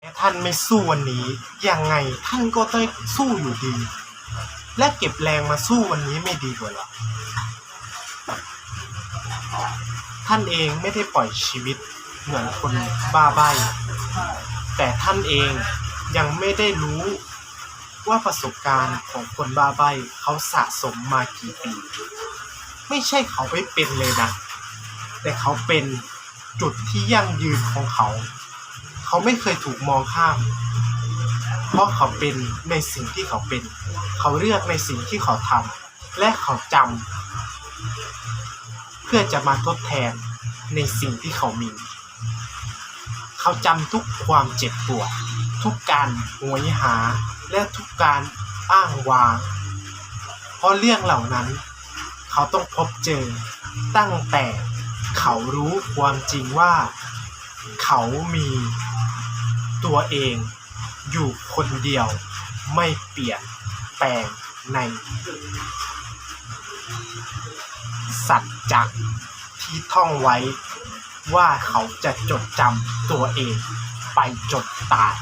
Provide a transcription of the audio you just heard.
แม้ท่านไม่สู้วันนี้ยังไงท่านก็ต้องสู้อยู่ดี และเก็บแรงมาสู้วันนี้ไม่ดีกว่าหรอท่านเองไม่ได้ปล่อยชีวิตเหมือนคนบ้าใบแต่ท่านเองยังไม่ได้รู้ว่าประสบการณ์ของคนบ้าใบเขาสะสมมากี่ปี ไม่ใช่เขาไม่เป็นเลยนะ แต่เขาเป็นจุดที่ยั่งยืนของเขา เขาไม่เคยถูกมองข้าม เพราะเขาเป็นในสิ่งที่เขาเป็น เขาเลือกในสิ่งที่เขาทำและเขาจำเพื่อจะมาทดแทนในสิ่งที่เขามี เขาจำทุกความเจ็บปวดทุกการหวยหาและทุกการอ้างวางเพราะเรื่องเหล่านั้น เขาต้องพบเจอ ตั้งแต่เขารู้ความจริงว่า เขามี ตัวเองอยู่คนเดียวไม่เปลี่ยนแปลงใน สัจจะที่ท่องไว้ว่าเขาจะจดจำตัวเองไปจดตาย